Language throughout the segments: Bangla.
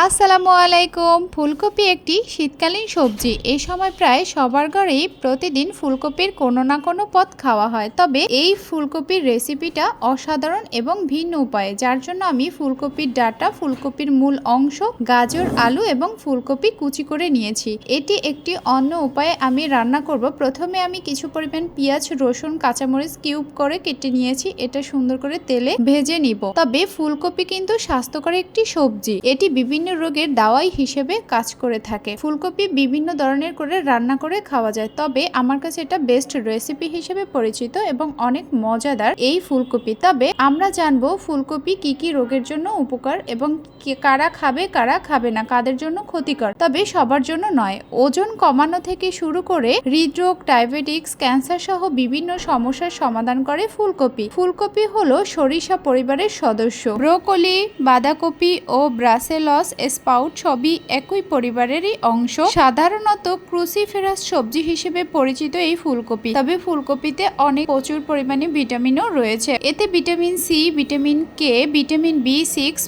আসসালামু আলাইকুম ফুলকপি একটি শীতকালীন সবজি। এই সময় প্রায় সবার ঘরেই প্রতিদিন ফুলকপির কোনো না কোনো পদ খাওয়া হয়। তবে এই ফুলকপির রেসিপিটা অসাধারণ এবং ভিন্ন উপায়ে, যার জন্য আমি ফুলকপির ডাটা, ফুলকপির মূল অংশ, গাজর, আলু এবং ফুলকপি কুচি করে নিয়েছি। এটি একটি অন্য উপায়ে আমি রান্না করব। প্রথমে আমি কিছু পরিমাণ পেঁয়াজ, রসুন, কাঁচামরিচ কিউব করে কেটে নিয়েছি। এটা সুন্দর করে তেলে ভেজে নিব। তবে ফুলকপি কিন্তু স্বাস্থ্যকর একটি সবজি। এটি বিভিন্ন রোগের দাওয়াই হিসেবে কাজ করে থাকে। ফুলকপি বিভিন্ন ধরনের করে রান্না করে খাওয়া যায়, তবে আমার কাছে এটা বেস্ট রেসিপি হিসেবে পরিচিত এবং অনেক মজাদার এই ফুলকপি। তবে আমরা জানব ফুলকপি কি কি রোগের জন্য উপকার এবং কারা খাবে কারা খাবে না, কাদের জন্য ক্ষতিকর? তবে সবার জন্য নয়, ওজন কমানো থেকে শুরু করে হৃদরোগ ডায়াবেটিক্স ক্যান্সার সহ বিভিন্ন সমস্যার সমাধান করে ফুলকপি। ফুলকপি হলো সরিষা পরিবারের সদস্য। ব্রোকলি, বাঁধাকপি ও ব্রাসেলস স্পাউট সবই একই পরিবারেরই অংশ। সাধারণত ক্রুসিফেরাস সবজি হিসেবে পরিচিত এই ফুলকপি। তবে ফুলকপিতে অনেক প্রচুর পরিমাণে ভিটামিনও রয়েছে। এতে vitamin C, vitamin K, vitamin B six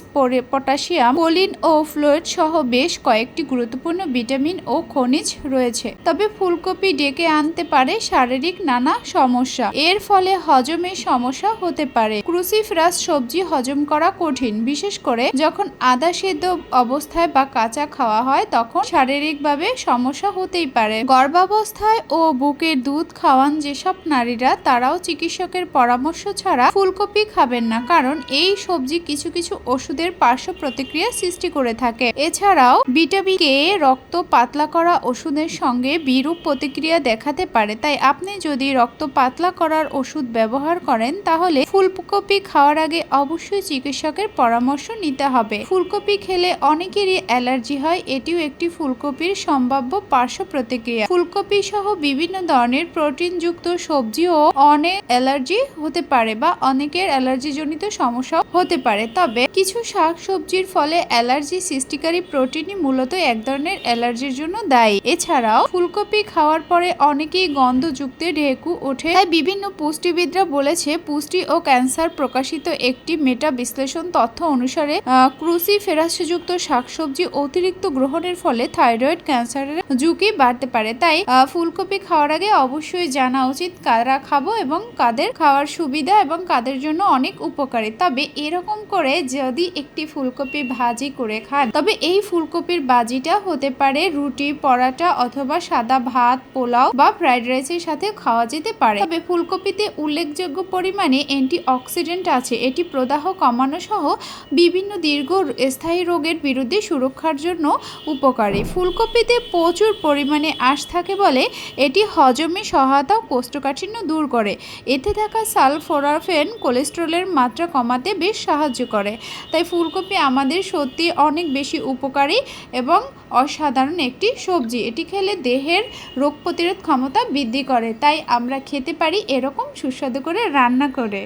potassium, choline ও ফ্লোয়েড সহ বেশ কয়েকটি গুরুত্বপূর্ণ ভিটামিন ও খনিজ রয়েছে। তবে ফুলকপি ডেকে আনতে পারে শারীরিক নানা সমস্যা। এর ফলে হজমের সমস্যা হতে পারে। ক্রুসিফরাস সবজি হজম করা কঠিন, বিশেষ করে যখন আদা সেদ্ধ অবস্থায় বা কাঁচা খাওয়া হয়, তখন শারীরিকভাবে সমস্যা হতেই পারে। গর্ভাবস্থায় ও বুকের দুধ খাওয়ান যেসব নারীরা, তারাও চিকিৎসকের পরামর্শ ছাড়া ফুলকপি খাবেন না, কারণ এই সবজি কিছু কিছু ওষুধের পার্শ্ব প্রতিক্রিয়া সৃষ্টি করে থাকে। এছাড়াও ভিটামিন কে, রক্ত পাতলা করা ওষুধের সঙ্গে বিরূপ প্রতিক্রিয়া দেখাতে পারে। তাই আপনি যদি রক্ত পাতলা করার ওষুধ ব্যবহার করেন, তাহলে ফুলকপি খাওয়ার আগে অবশ্যই চিকিৎসকের পরামর্শ নিতে হবে। ফুলকপি খেলে অনেকেরই অ্যালার্জি হয়, এটিও একটি ফুলকপির সম্ভাব্য পার্শ্ব প্রতিক্রিয়া। ফুলকপি সহ বিভিন্ন ধরনের প্রোটিনযুক্ত সবজিও অনেক অ্যালার্জি হতে পারে বা অনেকের অ্যালার্জি জনিত সমস্যা হতে পারে। তবে কিছু শাক সবজির ফলে অ্যালার্জি সৃষ্টিকারী প্রোটিনই মূলত এক ধরনের অ্যালার্জির জন্য দায়ী। এছাড়াও ফুলকপি খাওয়ার পরে অনেকেই গন্ধযুক্ত ঢেকু ওঠে। তাই বিভিন্ন পুষ্টিবিদরা বলেছে, পুষ্টি ও ক্যান্সার প্রকাশিত একটি মেটা বিশ্লেষণ তথ্য অনুসারে ক্রুসি ক্রুসিফেরাসযুক্ত শাকসবজি অতিরিক্ত গ্রহণের ফলে থাইরয়েড ক্যান্সারের ঝুঁকি বাড়তে পারে। তাই ফুলকপি খাওয়ার আগে অবশ্যই জানা উচিত কারা খাব এবং কাদের খাওয়ার সুবিধা এবং কাদের জন্য অনেক উপকারী। তবে এরকম করে যদি একটি ফুলকপি ভাজি করে খান, তবে এই ফুলকপির ভাজিটা হতে পারে রুটি, পরাটা অথবা সাদা ভাত, পোলাও বা ফ্রাইড রাইসের সাথে খাওয়া যেতে পারে। তবে ফুলকপিতে উল্লেখযোগ্য পরিমাণে অ্যান্টি অক্সিডেন্ট আছে। এটি প্রদাহ কমানো সহ বিভিন্ন দীর্ঘ স্থায়ী রোগের বিরুদ্ধে সুরক্ষার জন্য উপকারী। ফুলকপিতে প্রচুর পরিমাণে আঁশ থাকে বলে এটি হজমে সহায়তা কোষ্ঠকাঠিন্য দূর করে। এতে থাকা সালফোরাফেন কোলেস্ট্রলের মাত্রা কমাতে বেশ সাহায্য করে। তাই ফুলকপি আমাদের সত্যি অনেক বেশি উপকারী এবং অসাধারণ একটি সবজি। এটি খেলে দেহের রোগ প্রতিরোধ ক্ষমতা বৃদ্ধি করে। তাই আমরা খেতে পারি এরকম সুস্বাদু করে রান্না করে।